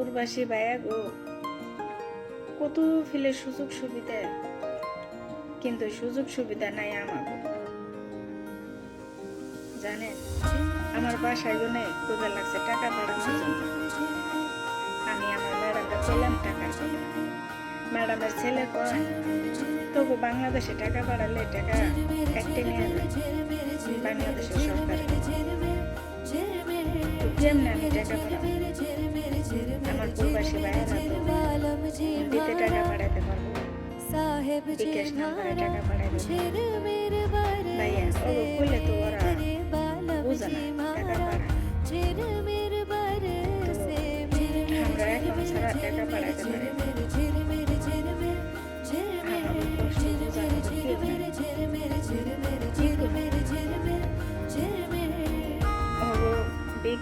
প্রবাসী ভাইয়া গো, কত ফিলে সুযোগ সুবিধা? কিন্তু সুযোগ সুবিধা নাই আমার জানেন, আমার বাসায় গনে কবে লাগছে, টাকা পাঠানোর জন্য আমি আমার ম্যাডামকে পেলাম টাকা ম্যাডামের ছেলে কয় তবু বাংলাদেশে টাকা বাড়ালে টাকা একটে নিয়ে বাংলাদেশের সরকার। তো কেমনে আমি টাকা আমার প্রবাসী ভাইয়েরা দিতে টাকা পাঠাতে পারব বিকাশ নাম্বারে টাকা পাঠাতে ভাইয়া ও বললে তো ওরা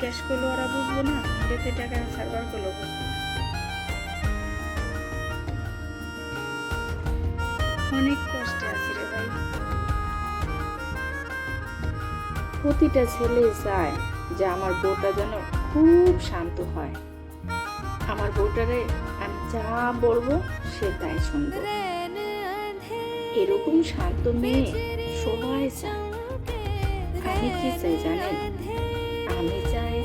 বিকাশ করলে, ওরা বুঝব না দিতে টাকা সার্ভার করল। অনেক কষ্টে আছি রে ভাই। প্রতিটা ছেলে চায় যে আমার বউটা যেন খুব শান্ত হয়। আমার বউটারে আমি যা বলব সে তাই শুনব। এরকম শান্ত মেয়ে সবাই চায়। আমি কি চাই জানেন? আমি চাই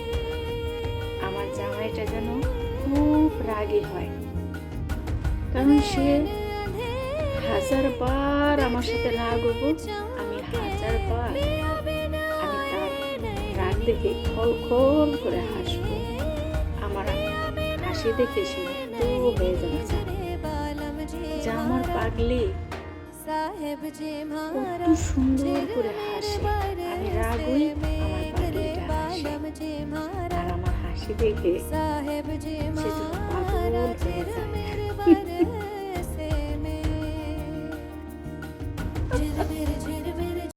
আমার জামাইটা যেন খুব রাগী হয়। কারণ সে হাজার বার আমার সাথে রাগ হব আমি হাজার বার আমি তার রাগ দেখে খল খল করে হাসবো। আমার হাসি দেখে সে তো হয়ে যাচ্ছে। যা আমার পাগলি। কত সুন্দর করে হাসে। আমি রাগ হই আমার হাসি দেখে সে যেন পাগল হয়ে যায়